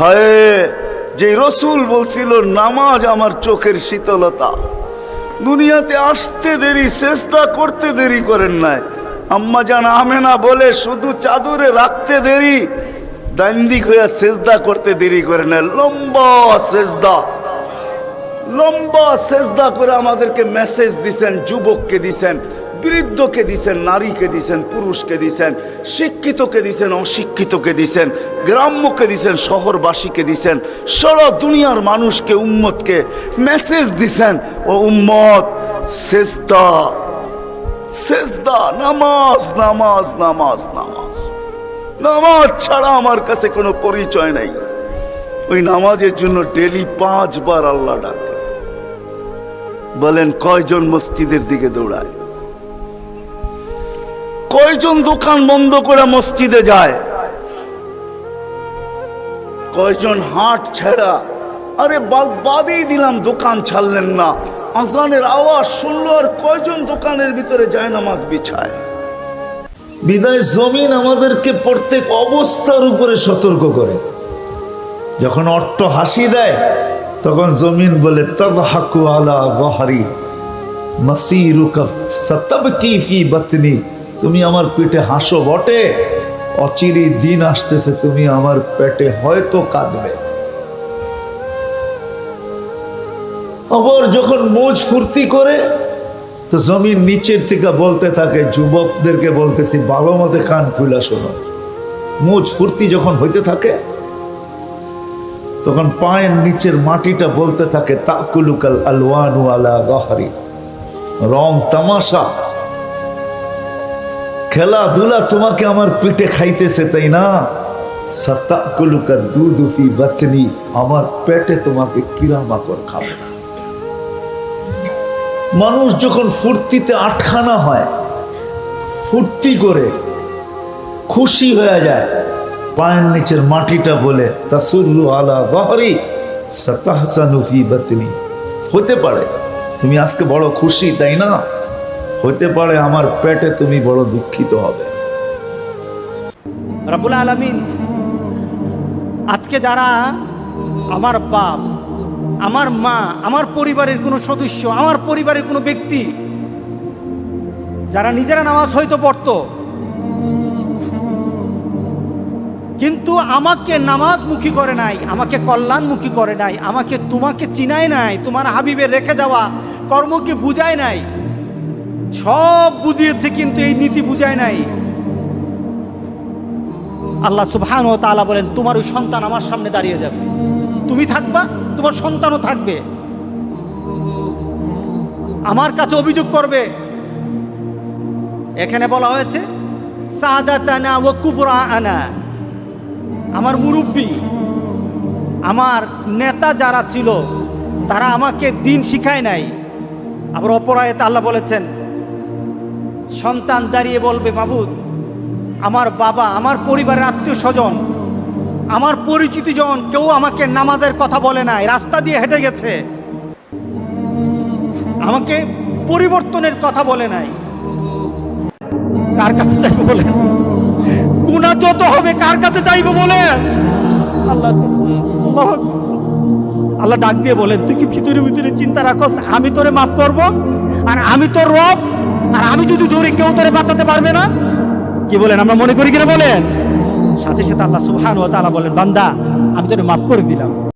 হায় যে রসুল বলছিল, নামাজ আমার চোখের শীতলতা। দুনিয়াতে আসতে দেরি চেষ্টা করতে দেরি করেন নাই। আম্মা জান আমেনা বলে, শুধু চাদরে রাখতে দেরি দান্দিক হইয়া সেজদা করতে দেরি করে না লম্বা সেজদা। লম্বা সেজদা করে আমাদেরকে মেসেজ দিছেন, যুবককে দিছেন। বৃদ্ধকে দিছেন, নারীকে দিছেন, পুরুষকে দিছেন, শিক্ষিতকে দিছেন, অশিক্ষিতকে দিছেন, গ্রাম্যকে দিছেন, শহরবাসীকে দিছেন, সারা দুনিয়ার মানুষকে, উম্মতকে মেসেজ দিছেন, ও উম্মত, সেজদা সেজদা, নামাজ নামাজ নামাজ নামাজ। নামাজ ছাড়া আমার কাছে কোনো পরিচয় নাই। ওই নামাজের জন্য ডেলি পাঁচবার আল্লাহ ডাকে। বলেন, কয়জন মসজিদের দিকে দৌড়ায়? কয়জন দোকান বন্ধ করে মসজিদে যায়? কয়জন হাট ছেড়া? আরে বাদ, বাদেই দিলাম, দোকান ছাড়লেন না। আজানের আওয়াজ শুনলো আর কয়জন দোকানের ভিতরে যায় নামাজ বিছায়? বিদায় জমিন আমাদেরকে প্রত্যেক অবস্থার উপরে সতর্ক করে। যখন অট্ট হাসি দেয়, তখন জমিন বলে তব হাকু আলা গহারি মাসিরুকা সতবকি ফি বতনি। তুমি আমার পিঠে হাসো বটে। অচিরি দিন আসতেছে, তুমি আমার পেটে হয়তো কাঁদবে। আবার যখন মোজ ফুর্তি করে, তো জমির নিচের থেকে বলতে থাকে, যুবকদেরকে বলতেছি ভালো মতে কান খুলা শোনো। মোজ ফুর্তি যখন হইতে থাকে, তখন পায়ের নিচের মাটিটা বলতে থাকে, তাকুলুকাল আলওয়ানু আলা গহারি। রং তামাশা। খেলাধুলা তোমাকে আমার পিঠে খাইতেছে, তাই না? সাতাকুলুকা দুদুফি বাতনি, আমার পেটে তোমাকে কিরামাকর খাবে না। মানুষ যখন ফুর্তিতে আটখানা হয়, ফুর্তি করে খুশি হয়ে যায়, পায়ের নিচের মাটিটা বলে, তাসুল্লু আলা গহরি সাতাহসানুফি বাতনি। হতে পারে, তুমি আজকে বড় খুশি, তাই না? হতে পারে আমার পেটে তুমি বড় দুঃখিত হবে। রাবুল আলমিন, আজকে যারা আমার বাপ, আমার মা, আমার পরিবারের কোনো সদস্য, আমার পরিবারের কোনো ব্যক্তি, যারা নিজেরা নামাজ হয়তো পড়তো, কিন্তু আমাকে নামাজমুখী করে নাই, আমাকে কল্যাণমুখী করে নাই, আমাকে তোমাকে চিনায় নাই, তোমার হাবিবের রেখে যাওয়া কর্মকে বুঝায় নাই সব বুঝিয়েছে, কিন্তু এই নীতি বুঝায় নাই। আল্লাহ সুবহান ও তাআলা বলেন, তোমার ওই সন্তান আমার সামনে দাঁড়িয়ে যাবে। তুমি থাকবা, তোমার সন্তানও থাকবে। আমার কাছে অভিযোগ করবে। এখানে বলা হয়েছে আনা আমার মুরব্বী, আমার নেতা যারা ছিল, তারা আমাকে দিন শিখায় নাই। আবার অপরায়তে আল্লাহ বলেছেন সন্তান দাঁড়িয়ে বলবে মাবুদ আমার বাবা, আমার পরিবারের আত্মীয় স্বজন, আমার পরিচিত জন কেউ আমাকে নামাজের কথা বলে নাই, রাস্তা দিয়ে হেঁটে গেছে। আমাকে পরিবর্তনের কথা বলে নাই। কার কাছে চাইব বলে গুণা যত হবে, কার কাছে চাইব বলে আল্লাহু। আল্লাহ ডাক দিয়ে বলেন, তুই কি ভিতরে ভিতরে চিন্তা রাখস? আমি তোরে মাফ করব? আর আমি তোর রব আর আমি যদি দৌড়ে কেউ তোরে বাঁচাতে পারবে না? কি বলেন, আমরা মনে করি কিনা বলেন? সাথে সাথে আল্লাহ সুহান ও তালা বলেন, বান্দা, আমি তোরে মাফ করে দিলাম।